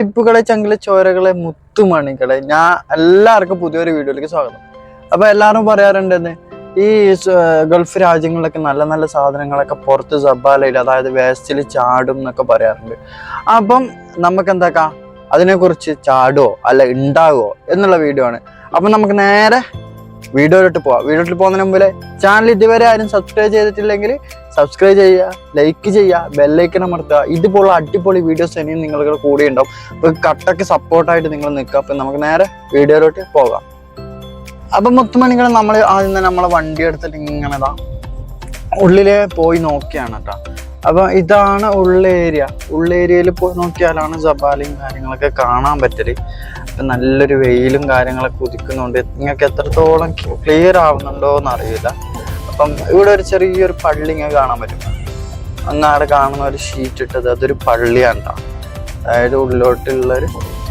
ടിപ്പുകളെ ചങ്കിലെ ചോരകളെ മുത്തുമണികളെ. ഞാൻ എല്ലാവർക്കും പുതിയൊരു വീഡിയോയിലേക്ക് സ്വാഗതം. അപ്പൊ എല്ലാവരും പറയാറുണ്ടെന്ന് ഈ ഗൾഫ് രാജ്യങ്ങളിലൊക്കെ നല്ല നല്ല സാധനങ്ങളൊക്കെ പുറത്ത് സബാലയിൽ അതായത് വേസ്റ്റിൽ ചാടും എന്നൊക്കെ പറയാറുണ്ട്. അപ്പം നമുക്ക് എന്താക്കാം അതിനെക്കുറിച്ച് ചാടുവോ അല്ല ഉണ്ടാകുമോ എന്നുള്ള വീഡിയോ ആണ്. അപ്പം നമുക്ക് നേരെ വീഡിയോയിലോട്ട് പോവാം. വീഡിയോയിലോട്ട് പോകുന്നതിന് മുമ്പിൽ ചാനൽ ഇതുവരെ ആരും സബ്സ്ക്രൈബ് ചെയ്തിട്ടില്ലെങ്കിൽ സബ്സ്ക്രൈബ് ചെയ്യുക ലൈക്ക് ചെയ്യുക ബെല്ലൈക്കൺ അമർത്തുക. ഇതുപോലുള്ള അടിപൊളി വീഡിയോസ് ഇനിയും നിങ്ങൾക്ക് കൂടെ ഉണ്ടാവും. അപ്പോൾ കട്ടക്ക് സപ്പോർട്ടായിട്ട് നിങ്ങൾ നിൽക്കുക. അപ്പം നമുക്ക് നേരെ വീഡിയോയിലോട്ട് പോകാം. അപ്പം മുത്തുമണികൾ നമ്മൾ ആദ്യം തന്നെ നമ്മളെ വണ്ടി എടുത്തിട്ട് ഇങ്ങനെ ഇതാ ഉള്ളിലെ പോയി നോക്കിയാണ് കേട്ടോ അപ്പം ഇതാണ് ഉള്ളേരിയ. ഉള്ളേരിയയിൽ പോയി നോക്കിയാലാണ് ജബാലയും കാര്യങ്ങളൊക്കെ കാണാൻ പറ്റൽ. അപ്പം നല്ലൊരു വെയിലും കാര്യങ്ങളൊക്കെ ഉദിക്കുന്നുണ്ട്. നിങ്ങൾക്ക് എത്രത്തോളം ക്ലിയർ ആവുന്നുണ്ടോ എന്ന് അറിയില്ല. അപ്പം ഇവിടെ ഒരു ചെറിയൊരു പള്ളി ഇങ്ങനെ കാണാൻ പറ്റും. അങ്ങാടെ കാണുന്ന ഒരു ഷീറ്റ് ഇട്ടത് അതൊരു പള്ളിയാണ്. അതായത് ഉള്ളിലോട്ടുള്ളൊരു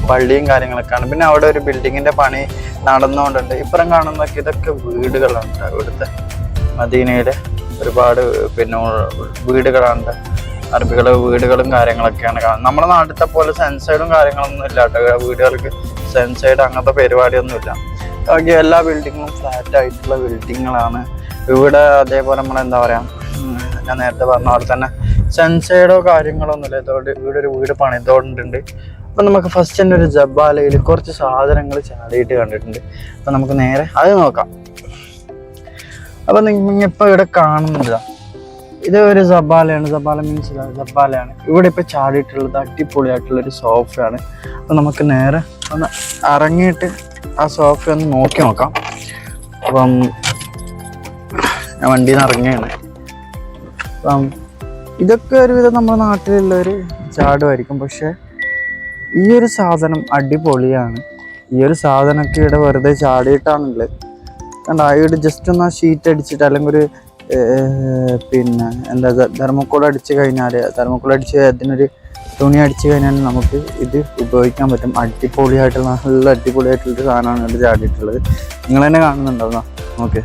പള്ളിയും കാര്യങ്ങളൊക്കെയാണ്. പിന്നെ അവിടെ ഒരു ബിൽഡിങ്ങിന്റെ പണി നടന്നുകൊണ്ടുണ്ട് ഇപ്പുറം കാണുന്നൊക്കെ ഇതൊക്കെ വീടുകളുണ്ട് ഇവിടുത്തെ. മദീനയിലെ ഒരുപാട് പിന്നെ ഉ- വീടുകളാണ് അറബികളെ വീടുകളും കാര്യങ്ങളൊക്കെയാണ് കാണുന്നത്. നമ്മുടെ നാട്ടിലത്തെ പോലെ സെൻസൈഡും കാര്യങ്ങളൊന്നും ഇല്ല കേട്ടോ. വീടുകൾക്ക് സെൻസൈഡ് അങ്ങനത്തെ പരിപാടിയൊന്നുമില്ല. ബാക്കി എല്ലാ ബിൽഡിങ്ങും ഫ്ലാറ്റ് ആയിട്ടുള്ള ബിൽഡിങ്ങുകളാണ് ഇവിടെ അതേപോലെ നമ്മൾ എന്താ പറയുക ഞാൻ നേരത്തെ പറഞ്ഞ പോലെ തന്നെ സെൻസൈഡോ കാര്യങ്ങളോ ഒന്നുമില്ല ഇതോട് ഇവിടെ ഒരു വീട് പണിതോണ്ടുണ്ട് അപ്പം നമുക്ക് ഫസ്റ്റ് തന്നെ ഒരു ജബാലയിൽ കുറച്ച് സാധനങ്ങൾ ചാടിയിട്ട് കണ്ടിട്ടുണ്ട്. അപ്പം നമുക്ക് നേരെ അത് നോക്കാം. അപ്പം നിങ്ങൾ ഇപ്പം ഇവിടെ കാണുന്നത് ഇത് ഒരു സബാലയാണ്. സബാല മീൻസ് സബാലയാണ്. ഇവിടെ ഇപ്പൊ ചാടിയിട്ടുള്ളത് അടിപൊളിയായിട്ടുള്ളൊരു സോഫയാണ്. അപ്പോൾ നമുക്ക് നേരെ ഒന്ന് ഇറങ്ങിയിട്ട് ആ സോഫ ഒന്ന് നോക്കി നോക്കാം. അപ്പം ഞാൻ വണ്ടിയിൽ നിന്ന് ഇറങ്ങിയാണ് അപ്പം ഇതൊക്കെ ഒരുവിധം നമ്മുടെ നാട്ടിലുള്ളൊരു ചാടുമായിരിക്കും. പക്ഷേ ഈ ഒരു സാധനം അടിപൊളിയാണ്. ഈ ഒരു സാധനമൊക്കെ ഇവിടെ വെറുതെ ചാടിയിട്ടാണുള്ളത്. കണ്ട ഇവിടെ ജസ്റ്റ് ഒന്ന് ആ ഷീറ്റ് അടിച്ചിട്ട് അല്ലെങ്കിൽ ഒരു പിന്നെ എന്താ ധർമ്മക്കോട് അടിച്ച് കഴിഞ്ഞാൽ ധർമ്മക്കോട് അടിച്ച് അതിനൊരു തുണി അടിച്ച് കഴിഞ്ഞാൽ നമുക്ക് ഇത് ഉപയോഗിക്കാൻ പറ്റും. അടിപൊളിയായിട്ടുള്ള നല്ല അടിപൊളിയായിട്ടുള്ളൊരു സാധനമാണ് ഇത് ചാടിയിട്ടുള്ളത്. നിങ്ങൾ തന്നെ കാണുന്നുണ്ടോ ഓക്കെ.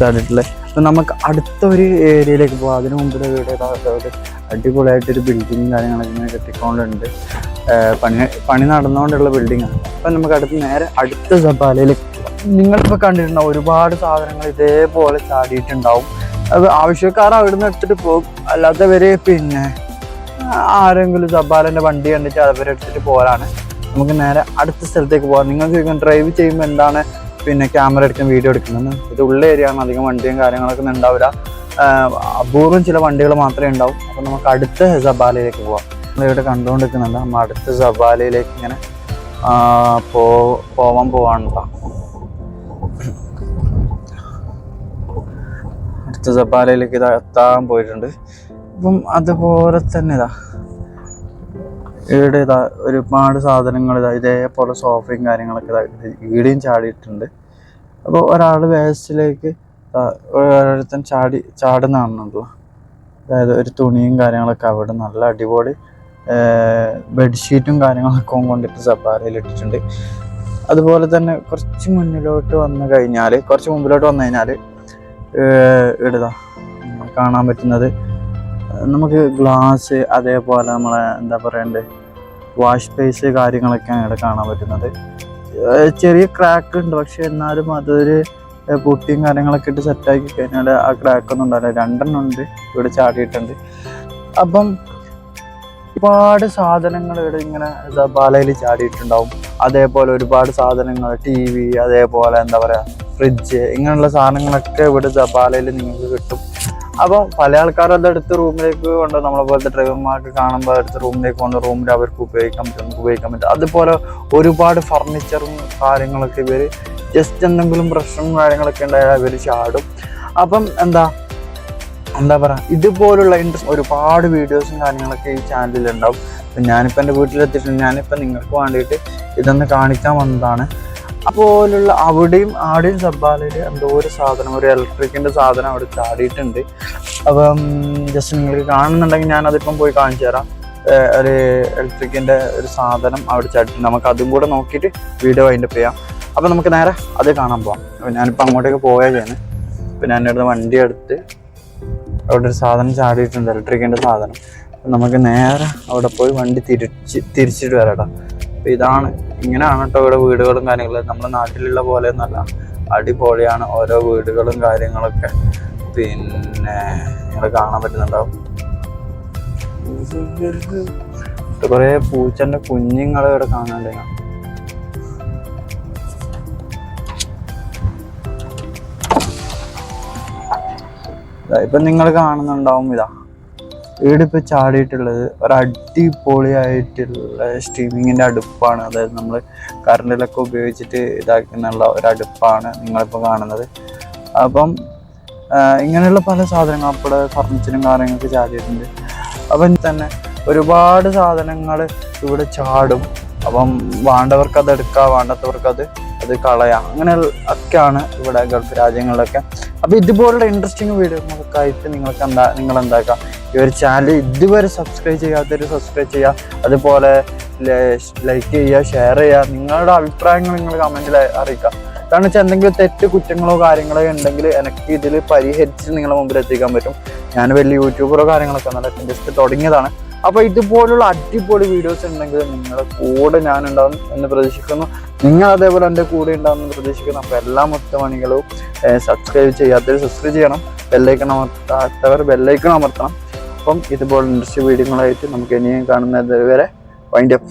ചാടിയിട്ടുള്ളത്. അപ്പം നമുക്ക് അടുത്ത ഒരു ഏരിയയിലേക്ക് പോകാം അതിനു മുമ്പിൽ ഇവിടെ ഒരു അടിപൊളിയായിട്ടൊരു ബിൽഡിങ്ങും കാര്യങ്ങളൊക്കെ ഇങ്ങനെ കെട്ടിക്കൊണ്ടുണ്ട്. പണി പണി നടന്നുകൊണ്ടുള്ള ബിൽഡിങ്ങാണ് അപ്പം നമുക്ക് അടുത്ത് നേരെ അടുത്ത സബാലയിലേക്ക് പോകാം നിങ്ങളിപ്പോൾ കണ്ടിട്ടുണ്ടാവും ഒരുപാട് സാധനങ്ങൾ ഇതേപോലെ ചാടിയിട്ടുണ്ടാവും. അത് ആവശ്യക്കാർ അവിടുന്ന് എടുത്തിട്ട് പോകും. അല്ലാത്തവർ പിന്നെ ആരെങ്കിലും സബാലന്റെ വണ്ടി കണ്ടിട്ട് അവരെടുത്തിട്ട് പോകാനാണ് നമുക്ക് നേരെ അടുത്ത സ്ഥലത്തേക്ക് പോകാം നിങ്ങൾക്ക് ഡ്രൈവ് ചെയ്യുമ്പോൾ എന്താണ് പിന്നെ ക്യാമറ എടുക്കാൻ വീഡിയോ എടുക്കുന്നത്? ഇത് ഉള്ള ഏരിയ ആണ്. അധികം വണ്ടിയും കാര്യങ്ങളൊക്കെ ഉണ്ടാവില്ല. അപൂർവം ചില വണ്ടികൾ മാത്രമേ ഉണ്ടാവും. അപ്പം നമുക്ക് അടുത്ത സബാലയിലേക്ക് പോവാം. നമ്മളിവിടെ കണ്ടുകൊണ്ടിരിക്കുന്നുണ്ട് നമ്മൾ അടുത്ത സബാലയിലേക്ക് ഇങ്ങനെ പോവാൻ പോവാണ്. അടുത്ത സബാലയിലേക്ക് ഇതാ എത്താൻ പോയിട്ടുണ്ട്. അപ്പം അതുപോലെ തന്നെ ഇതാ ഇവിടെ ഇതാ ഒരുപാട് സാധനങ്ങൾ ഇതാ ഇതേപോലെ സോഫയും കാര്യങ്ങളൊക്കെ ഇതാ ഈടെയും ചാടിയിട്ടുണ്ട്. അപ്പോൾ ഒരാൾ വേസ്റ്റിലേക്ക് ഓരോരുത്തൻ ചാടി ചാടുന്ന കാണുന്നുണ്ടല്ലോ അതായത് ഒരു തുണിയും കാര്യങ്ങളൊക്കെ അവിടെ നല്ല അടിപൊളി ബെഡ്ഷീറ്റും കാര്യങ്ങളൊക്കെ കൊണ്ടിട്ട് സബാരയിൽ ഇട്ടിട്ടുണ്ട്. അതുപോലെ തന്നെ കുറച്ച് മുന്നിലോട്ട് വന്നു കഴിഞ്ഞാൽ കുറച്ച് മുമ്പിലോട്ട് വന്നു കഴിഞ്ഞാൽ ഇടുക. കാണാൻ പറ്റുന്നത്. നമുക്ക് ഗ്ലാസ് അതേപോലെ നമ്മളെ എന്താ പറയണ്ടേ വാഷ് പേസ് കാര്യങ്ങളൊക്കെയാണ് ഇവിടെ കാണാൻ പറ്റുന്നത്. ചെറിയ ക്രാക്ക് ഉണ്ട്. പക്ഷേ എന്നാലും അതൊരു പൊട്ടിയും കാര്യങ്ങളൊക്കെ ഇട്ട് സെറ്റാക്കി കഴിഞ്ഞാൽ ആ ക്രാക്ക് ഒന്നും ഉണ്ടാവില്ല. രണ്ടെണ്ണം ഉണ്ട്. ഇവിടെ ചാടിയിട്ടുണ്ട്. അപ്പം ഒരുപാട് സാധനങ്ങൾ ഇവിടെ ഇങ്ങനെ ബാലയിൽ ചാടിയിട്ടുണ്ടാവും. അതേപോലെ ഒരുപാട് സാധനങ്ങൾ ടി വി അതേപോലെ എന്താ പറയാ ഫ്രിഡ്ജ് ഇങ്ങനെയുള്ള സാധനങ്ങളൊക്കെ ഇവിടെ ദബാലയിൽ നിങ്ങൾക്ക് കിട്ടും. അപ്പം പല ആൾക്കാരും അതെടുത്ത് റൂമിലേക്ക് കൊണ്ട് നമ്മളെ പോലത്തെ ഡ്രൈവർമാർക്ക് കാണുമ്പോൾ അടുത്ത റൂമിലേക്ക് കൊണ്ട് റൂമിൽ അവർക്ക് ഉപയോഗിക്കാൻ പറ്റും ഉപയോഗിക്കാൻ പറ്റും. അതുപോലെ ഒരുപാട് ഫർണിച്ചറും കാര്യങ്ങളൊക്കെ ഇവർ ജസ്റ്റ് എന്തെങ്കിലും പ്രശ്നവും കാര്യങ്ങളൊക്കെ ഉണ്ടായാൽ ഇവർ ചാടും. അപ്പം എന്താ എന്താ പറയുക ഇതുപോലുള്ള ഇൻട്രസ്റ്റ് ഒരുപാട് വീഡിയോസും കാര്യങ്ങളൊക്കെ ഈ ചാനലിൽ ഉണ്ടാവും. അപ്പം ഞാനിപ്പോൾ എന്റെ വീട്ടിലെത്തിയിട്ടുണ്ട്. ഞാനിപ്പോൾ നിങ്ങൾക്ക് വേണ്ടിയിട്ട് ഇതൊന്ന് കാണിക്കാൻ വന്നതാണ്. അതുപോലുള്ള അവിടെയും ആടെയും സബ്ബാലയിൽ എന്തോ ഒരു സാധനം ഒരു ഇലക്ട്രിക്കിന്റെ സാധനം അവിടെ ചാടിയിട്ടുണ്ട്. അപ്പം ജസ്റ്റ് നിങ്ങൾക്ക് കാണുന്നുണ്ടെങ്കിൽ ഞാൻ അതിപ്പം പോയി കാണിച്ചു തരാം. ഒരു ഇലക്ട്രിക്കിന്റെ ഒരു സാധനം അവിടെ ചാടിയിട്ടുണ്ട്. നമുക്ക് അതും കൂടെ നോക്കിയിട്ട് വീഡിയോ അതിന്റെ ചെയ്യാം. അപ്പം നമുക്ക് നേരെ അത് കാണാൻ പോവാം. അപ്പം ഞാനിപ്പോൾ അങ്ങോട്ടേക്ക് പോയാൽ ചെയ്യുന്നത്. അപ്പം ഞാൻ ഇവിടുന്ന് വണ്ടി എടുത്ത് അവിടെ ഒരു സാധനം ചാടിയിട്ടുണ്ട് ഇലക്ട്രിക്കിന്റെ സാധനം. നമുക്ക് നേരെ അവിടെ പോയി വണ്ടി തിരിച്ച് തിരിച്ചിട്ട് വരാം കേട്ടോ. അപ്പം ഇതാണ് ഇങ്ങനെയാണ് കേട്ടോ ഇവിടെ വീടുകളും കാര്യങ്ങളും. നമ്മുടെ നാട്ടിലുള്ള പോലെ ഒന്നല്ല അടിപൊളിയാണ് ഓരോ വീടുകളും കാര്യങ്ങളൊക്കെ. പിന്നെ നിങ്ങൾ കാണാൻ പറ്റുന്നുണ്ടാവും കുറേ പൂച്ചന്റെ കുഞ്ഞുങ്ങളെ ഇവിടെ കാണാണ്ടേ. ഇപ്പൊ നിങ്ങൾ കാണുന്നുണ്ടാവും ഇതാ. വീടിപ്പോ ചാടിയിട്ടുള്ളത് ഒരു അടിപൊളിയായിട്ടുള്ള സ്ട്രീമിങ്ങിന്റെ അടുപ്പാണ്. അതായത് നമ്മൾ കറണ്ടിലൊക്കെ ഉപയോഗിച്ചിട്ട് ഇതാക്കുന്നുള്ള ഒരു അടുപ്പാണ് നിങ്ങളിപ്പോൾ കാണുന്നത്. അപ്പം ഇങ്ങനെയുള്ള പല സാധനങ്ങൾ അപ്പോൾ ഫർണിച്ചറും കാര്യങ്ങളൊക്കെ ചാടിയിട്ടുണ്ട് അപ്പം തന്നെ ഒരുപാട് സാധനങ്ങൾ ഇവിടെ ചാടും. അപ്പം വേണ്ടവർക്ക് അത് എടുക്കാം വേണ്ടാത്തവർക്ക് അത് അത് കളയാം. അങ്ങനെ ഒക്കെയാണ് ഇവിടെ ഗൾഫ് രാജ്യങ്ങളിലൊക്കെ. അപ്പോൾ ഇതുപോലുള്ള ഇൻട്രസ്റ്റിംഗ് വീഡിയോകൾക്കായിട്ട് നിങ്ങൾക്ക് എന്താ നിങ്ങൾ എന്താക്കാം ഈ ഒരു ചാനൽ ഇതുവരെ സബ്സ്ക്രൈബ് ചെയ്യാത്തവർ സബ്സ്ക്രൈബ് ചെയ്യുക അതുപോലെ ലൈക്ക് ചെയ്യുക ഷെയർ ചെയ്യുക നിങ്ങളുടെ അഭിപ്രായങ്ങൾ നിങ്ങൾ കമന്റിൽ അറിയിക്കുക കാരണം വെച്ചാൽ എന്തെങ്കിലും തെറ്റ് കുറ്റങ്ങളോ കാര്യങ്ങളോ ഉണ്ടെങ്കിൽ എനിക്ക് ഇതിൽ പരിഹരിച്ച് നിങ്ങളുടെ മുമ്പിൽ എത്തിക്കാൻ പറ്റും. ഞാൻ വലിയ യൂട്യൂബറോ കാര്യങ്ങളൊക്കെ ഒന്നല്ല ജസ്റ്റ് തുടങ്ങിയതാണ്. അപ്പോൾ ഇതുപോലുള്ള അടിപൊളി വീഡിയോസ് ഉണ്ടെങ്കിൽ നിങ്ങളുടെ കൂടെ ഞാൻ ഉണ്ടാവും എന്ന് പ്രതീക്ഷിക്കുന്നു. നിങ്ങൾ അതേപോലെ എന്റെ കൂടെ ഉണ്ടാവുമെന്ന് പ്രതീക്ഷിക്കുന്നു. അപ്പോൾ എല്ലാ മുത്തമണികളും സബ്സ്ക്രൈബ് ചെയ്യാത്തവർ സബ്സ്ക്രൈബ് ചെയ്യണം. ബെല്ലൈക്കൺ അമർത്താത്തവർ ബെല്ലൈക്കൺ അമർത്തണം. അപ്പം ഇതുപോലെ ഇൻട്രസ്റ്റ് വീഡിയോകളായിട്ട് നമുക്ക് ഇനിയും കാണുന്നത് വരെ വൈൻഡ് അപ്പ്